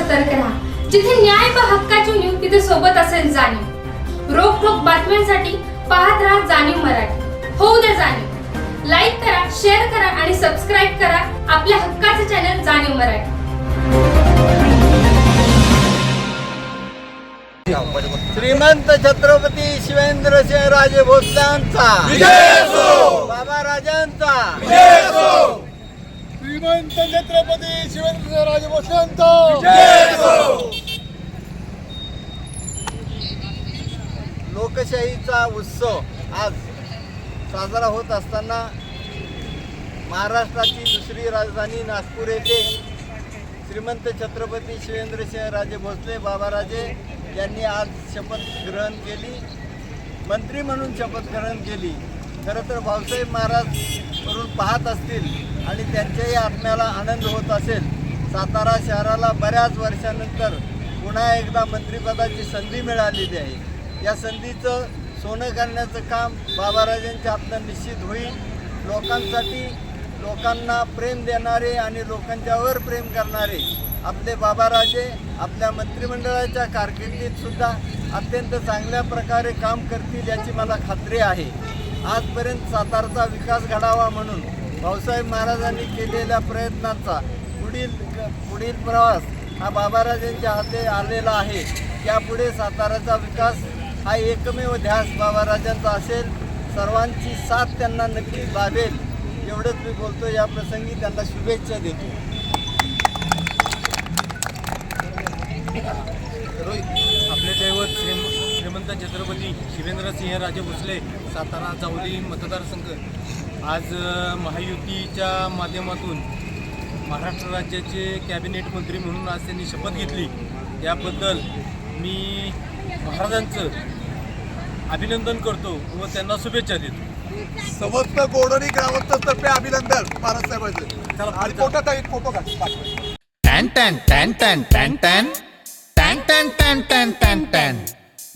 सतर्क राहा. जिथे न्याय व हक्काची न्यूज तिथे सोबत असेल जाणीव. रोख ठोक बातम्यांसाठी पाहत राहा जाणीव मराठी. होऊ द्या जाणीव. लाईक करा शेअर करा आणि सबस्क्राईब करा आपल्या हक्काचे चॅनल जाणीव मराठी. श्रीमंत छत्रपती शिवेंद्र सिंह राजे भोसल्यांचा. बाबा राजांचा. श्रीमंत छत्रपती शिवेंद्र राजे भोसलेंचा लोकशाहीचा उत्सव आज साजरा होत असताना महाराष्ट्राची दुसरी राजधानी नागपूर येथे श्रीमंत छत्रपती शिवेंद्रसिंह राजे भोसले बाबाराजे यांनी आज शपथ ग्रहण केली. मंत्री म्हणून शपथ ग्रहण केली. खरं तर भाऊसाहेब महाराज करून पाहत असतील आणि त्यांच्याही आत्म्याला आनंद होत असेल. सातारा शहराला बऱ्याच वर्षानंतर पुन्हा एकदा मंत्रिपदाची संधी मिळालेली आहे. या संधीचं सोनं करण्याचं काम बाबाराजांच्या हातनं निश्चित होईल. लोकांसाठी लोकांना प्रेम देणारे आणि लोकांच्यावर प्रेम करणारे आपले बाबाराजे आपल्या मंत्रिमंडळाच्या कारकिर्दीत सुद्धा अत्यंत चांगल्या प्रकारे काम करतील याची मला खात्री आहे. आजपर्यंत सातारचा विकास घडावा म्हणून भाऊसाहेब महाराजांनी केलेल्या प्रयत्नांचा पुढील पुढील प्रवास हा बाबाराजांच्या हाते आलेला आहे. यापुढे साताराचा विकास हा एकमेव ध्यास बाबाराजांचा असेल. सर्वांची साथ त्यांना नक्कीच लाभेल. एवढंच मी बोलतो. या प्रसंगी त्यांना शुभेच्छा देतो. रोहित. छत्रपती शिवेंद्रसिंह राजे भोसले सातारा जावली मतदारसंघ आज महायुतीच्या माध्यमातून महाराष्ट्र राज्याचे कॅबिनेट मंत्री म्हणून आज त्यांनी शपथ घेतली याबद्दल मी महाराजांचं अभिनंदन करतो व त्यांना शुभेच्छा देतो समस्त गोडोरी ग्रामस्थांतर्फे अभिनंदन महाराज. टॅन टॅन टॅन टॅन टॅन टॅन टॅन टॅन टॅन टॅन टॅन टॅन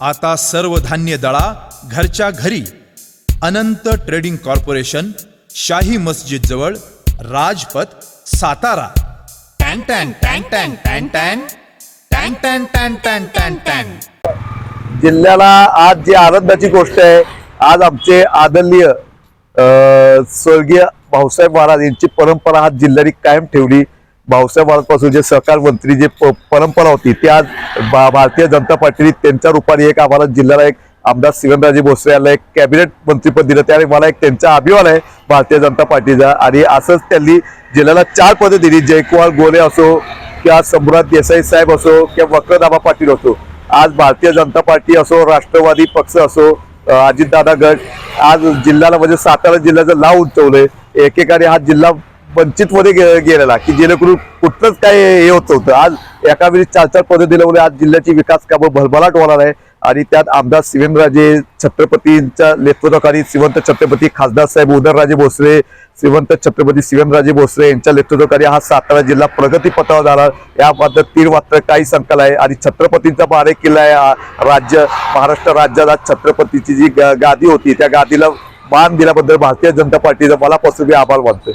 आता सर्व धान्य दळा घरच्या घरी. अनंत ट्रेडिंग कॉर्पोरेशन शाही मस्जिद जवळ राजपथ सातारा. टॅन टॅन टॅन टॅन टॅन टॅन. टॅन टॅन टॅन टॅन टॅन टॅन. जिल्ह्याला आज जी आनंदाची गोष्ट आहे आज आमचे आदरणीय स्वर्गीय भाऊसाहेब महाराज यांची परंपरा हा जिल्ह्याने कायम ठेवली. भाऊसाहेब महाराज जे सहकार मंत्री जे प- परंपरा होती ते आज भा- भारतीय जनता पार्टीने त्यांच्या रूपाने एक आम्हाला जिल्ह्याला एक आमदार सिवनराजे भोसले यांना एक कॅबिनेट मंत्रीपद दिलं. त्याने मला एक त्यांचा अभिमान आहे भारतीय जनता पार्टीचा. आणि असंच त्यांनी जिल्ह्याला चार पदं दिली. जयकुमार गोरे असो किंवा सम्राट देसाई साहेब असो किंवा वक्रदाबा पाटील असो. आज भारतीय जनता पार्टी असो राष्ट्रवादी पक्ष असो अजितदादा गट आज जिल्ह्याला म्हणजे सातारा जिल्ह्याचं नाव उंचवलंय. एकेकाने हा जिल्हा वंचित मध्ये गे- गेलेला की जेणेकरून कुठलंच काय हे होत होतं आज एका वेळी चार चार पदे दिल्यामुळे म्हणजे आज जिल्ह्याची विकास कामं भरभराट होणार आहे. आणि त्यात आमदार शिवेंद्रराजे छत्रपतींच्या नेतृत्वाखाली श्रीमंत छत्रपती खासदार साहेब उदरराजे भोसले श्रीमंत छत्रपती शिवेंद्रराजे भोसले यांच्या नेतृत्वाखाली हा सातारा जिल्हा प्रगतीपथावर झाला. या तीन मात्र काही संकल आहे. आणि छत्रपतींचा बारे किल्ला आहे. राज्य महाराष्ट्र राज्यात आज छत्रपतीची जी गादी होती त्या गादीला मान दिल्याबद्दल भारतीय जनता पार्टीचा मलापासून मी आभार मानतोय.